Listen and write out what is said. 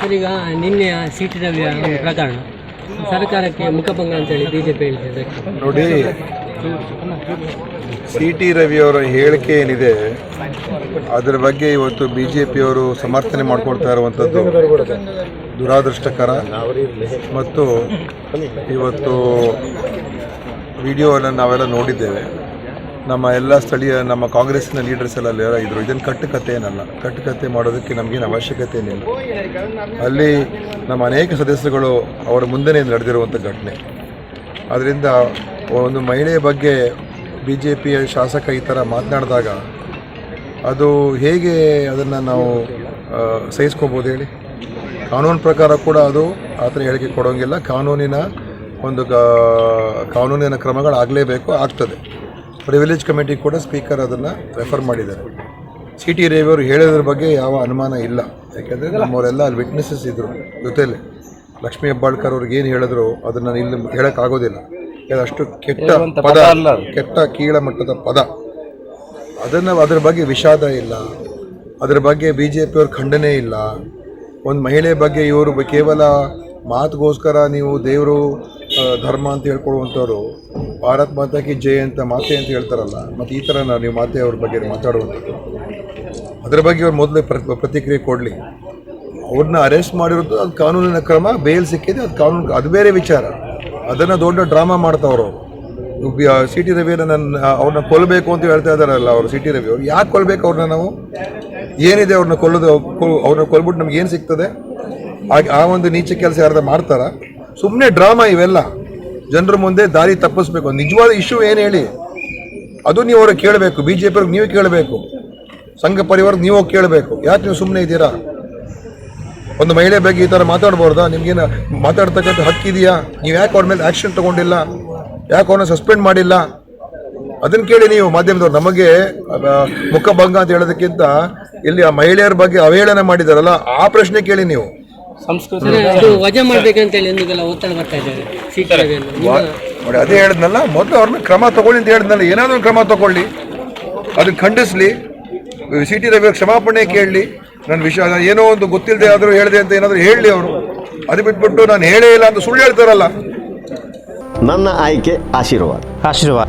Sir ಈಗ ನಿನ್ನೆ city ರವಿಯ ಪ್ರಕರಣ. ಸರ್ಕಾರಕ್ಕೆ ಮುಖಭಂಗ ಅಂತೇಳಿ ಬಿಜೆಪಿ ಹೇಳ್ತಿದೆ ನೋಡಿ ಸಿ ಟಿ ರವಿಯವರ ಹೇಳಿಕೆ ಏನಿದೆ ಅದರ ಬಗ್ಗೆ ಇವತ್ತು ಬಿ ಜೆ ಪಿಯವರು ಸಮರ್ಥನೆ ಮಾಡ್ಕೊಳ್ತಾ ಇರುವಂಥದ್ದು ದುರಾದೃಷ್ಟಕರ. ಮತ್ತು ಇವತ್ತು ವಿಡಿಯೋವನ್ನು ನಾವೆಲ್ಲ ನೋಡಿದ್ದೇವೆ. ನಮ್ಮ ಎಲ್ಲ ಸ್ಥಳೀಯ ನಮ್ಮ ಕಾಂಗ್ರೆಸ್ನ ಲೀಡರ್ಸ್ ಎಲ್ಲ ಇದ್ರು. ಇದನ್ನು ಕಟ್ಟುಕತೆ ಏನಲ್ಲ. ಕಟ್ಟುಕತೆ ಮಾಡೋದಕ್ಕೆ ನಮಗೇನು ಅವಶ್ಯಕತೆ ಏನಿಲ್ಲ. ಅಲ್ಲಿ ನಮ್ಮ ಅನೇಕ ಸದಸ್ಯರುಗಳು ಅವರ ಮುಂದೆನೇ ನಡೆದಿರುವಂಥ ಘಟನೆ. ಅದರಿಂದ ಒಂದು ಮಹಿಳೆಯ ಬಗ್ಗೆ ಬಿ ಜೆ ಪಿಯ ಶಾಸಕ ಈ ಥರ ಮಾತನಾಡಿದಾಗ ಅದು ಹೇಗೆ ಅದನ್ನು ನಾವು ಸಹಿಸ್ಕೋಬೋದು ಹೇಳಿ? ಕಾನೂನು ಪ್ರಕಾರ ಕೂಡ ಅದು ಆ ಥರ ಹೇಳಿಕೆ ಕೊಡೋಂಗಿಲ್ಲ. ಕಾನೂನಿನ ಒಂದು ಕಾನೂನಿನ ಕ್ರಮಗಳಾಗಲೇಬೇಕು, ಆಗ್ತದೆ. ಪ್ರಿವಿಲೇಜ್ ಕಮಿಟಿ ಕೂಡ ಸ್ಪೀಕರ್ ಅದನ್ನು ರೆಫರ್ ಮಾಡಿದ್ದಾರೆ. ಸಿ ಟಿ ರೇವಿಯವರು ಹೇಳೋದ್ರ ಬಗ್ಗೆ ಯಾವ ಅನುಮಾನ ಇಲ್ಲ. ಯಾಕೆಂದರೆ ನಮ್ಮವರೆಲ್ಲ ಅಲ್ಲಿ ವಿಟ್ನೆಸಸ್ ಇದ್ದರು ಜೊತೆಯಲ್ಲಿ ಲಕ್ಷ್ಮೀ ಹೆಬ್ಬಾಳ್ಕರ್ ಅವ್ರಿಗೆ ಏನು ಹೇಳಿದ್ರು ಅದನ್ನು ಇಲ್ಲಿ ಹೇಳೋಕ್ಕಾಗೋದಿಲ್ಲ. ಯಾಕಂದ್ರೆ ಅಷ್ಟು ಕೆಟ್ಟ ಪದ ಅಲ್ಲ ಕೆಟ್ಟ ಕೀಳ ಮಟ್ಟದ ಪದ. ಅದನ್ನು ಅದರ ಬಗ್ಗೆ ವಿಷಾದ ಇಲ್ಲ. ಅದರ ಬಗ್ಗೆ ಬಿ ಜೆ ಪಿಯವ್ರ ಖಂಡನೆ ಇಲ್ಲ. ಒಂದು ಮಹಿಳೆ ಬಗ್ಗೆ ಇವರು ಕೇವಲ ಮಾತುಗೋಸ್ಕರ ನೀವು ದೇವರು ಧರ್ಮ ಅಂತ ಹೇಳ್ಕೊಳ್ಳುವಂಥವ್ರು ಭಾರತ್ ಮಾತಾ ಕಿ ಜಯ ಅಂತ ಮಾತೆ ಅಂತ ಹೇಳ್ತಾರಲ್ಲ, ಮತ್ತು ಈ ಥರ ನಾನು ನೀವು ಮಾತೆ ಅವ್ರ ಬಗ್ಗೆ ಮಾತಾಡುವಂಥದ್ದು. ಅದರ ಬಗ್ಗೆ ಅವ್ರು ಮೊದಲೇ ಪ್ರ ಪ್ರತಿಕ್ರಿಯೆ ಕೊಡಲಿ. ಅವ್ರನ್ನ ಅರೆಸ್ಟ್ ಮಾಡಿರೋದು ಅದು ಕಾನೂನಿನ ಕ್ರಮ ಬೇಲ್ ಸಿಕ್ಕಿದೆ, ಅದು ಕಾನೂನು ಅದು ಬೇರೆ ವಿಚಾರ. ಅದನ್ನು ದೊಡ್ಡ ಡ್ರಾಮಾ ಮಾಡ್ತಾವ್ರು ಸಿ ಟಿ ರವಿಯನ್ನು ನನ್ನ ಅವ್ರನ್ನ ಕೊಲ್ಲಬೇಕು ಅಂತ ಹೇಳ್ತಾ ಇದ್ದಾರಲ್ಲ ಅವರು ಸಿ ಟಿ ರವಿ ಅವ್ರು. ಯಾಕೆ ಕೊಲ್ಲಬೇಕು ಅವ್ರನ್ನ ನಾವು? ಏನಿದೆ ಅವ್ರನ್ನ ಕೊಲ್ಲೋದು ಅವ್ರನ್ನ ಕೊಲ್ಬಿಟ್ಟು ನಮ್ಗೆ ಏನು ಸಿಗ್ತದೆ? ಆ ಒಂದು ನೀಚ ಕೆಲಸ ಯಾರ್ದ ಮಾಡ್ತಾರ? ಸುಮ್ಮನೆ ಡ್ರಾಮಾ ಇವೆಲ್ಲ. ಜನರ ಮುಂದೆ ದಾರಿ ತಪ್ಪಿಸ್ಬೇಕು. ನಿಜವಾದ ಇಶ್ಯೂ ಏನು ಹೇಳಿ? ಅದು ನೀವು ಅವ್ರಿಗೆ ಕೇಳಬೇಕು. ಬಿ ಜೆ ಪಿಯವ್ರಿಗೆ ನೀವು ಕೇಳಬೇಕು. ಸಂಘ ಪರಿವಾರಕ್ಕೆ ನೀವು ಕೇಳಬೇಕು. ಯಾಕೆ ನೀವು ಸುಮ್ಮನೆ ಇದ್ದೀರಾ? ಒಂದು ಮಹಿಳೆ ಬಗ್ಗೆ ಈ ಥರ ಮಾತಾಡ್ಬಾರ್ದಾ? ನಿಮ್ಗೇನು ಮಾತಾಡ್ತಕ್ಕಂಥ ಹಕ್ಕಿದೆಯಾ ನೀವು ಯಾಕೆ ಅವ್ರ ಮೇಲೆ ಆ್ಯಕ್ಷನ್ ತಗೊಂಡಿಲ್ಲ? ಯಾಕೆ ಅವ್ರನ್ನ ಸಸ್ಪೆಂಡ್ ಮಾಡಿಲ್ಲ? ಅದನ್ನು ಕೇಳಿ ನೀವು ಮಾಧ್ಯಮದವ್ರು. ನಮಗೆ ಮುಖಭಂಗ ಅಂತ ಹೇಳೋದಕ್ಕಿಂತ ಇಲ್ಲಿ ಆ ಮಹಿಳೆಯರ ಬಗ್ಗೆ ಅವಹೇಳನ ಮಾಡಿದಾರಲ್ಲ, ಆ ಪ್ರಶ್ನೆ ಕೇಳಿ ನೀವು. ಅದು ವಜಾ ಮಾಡ್ಬೇಕಂತೇಳಿ ಎಂದಿಗೆಲ್ಲ ಒತ್ತಡ ಬರ್ತಾ ಇದ್ದಾರೆ ನೋಡಿ ಅದೇ ಹೇಳಿದ್ನಲ್ಲ ಮೊದಲು ಅವ್ರನ್ನ ಕ್ರಮ ತಗೊಳ್ಳಿ ಅಂತ ಹೇಳಿದ್ನಲ್ಲ ಏನಾದರೂ ಕ್ರಮ ತಗೊಳ್ಳಿ. ಅದನ್ನ ಖಂಡಿಸ್ಲಿ. ಸಿ ಟಿ ರವಿ ಕ್ಷಮಾಪಣೆ ಕೇಳಲಿ. ನನ್ನ ವಿಷಯ ಏನೋ ಒಂದು ಗೊತ್ತಿಲ್ಲದೆ ಆದರೂ ಹೇಳಿದೆ ಅಂತ ಏನಾದರೂ ಹೇಳಲಿ ಅವರು. ಅದು ಬಿಟ್ಬಿಟ್ಟು ನಾನು ಹೇಳೇ ಇಲ್ಲ ಅಂತ ಸುಳ್ಳು ಹೇಳ್ತಾರಲ್ಲ. ನನ್ನ ಆಯ್ಕೆ ಆಶೀರ್ವಾದ. ಆಶೀರ್ವಾದ.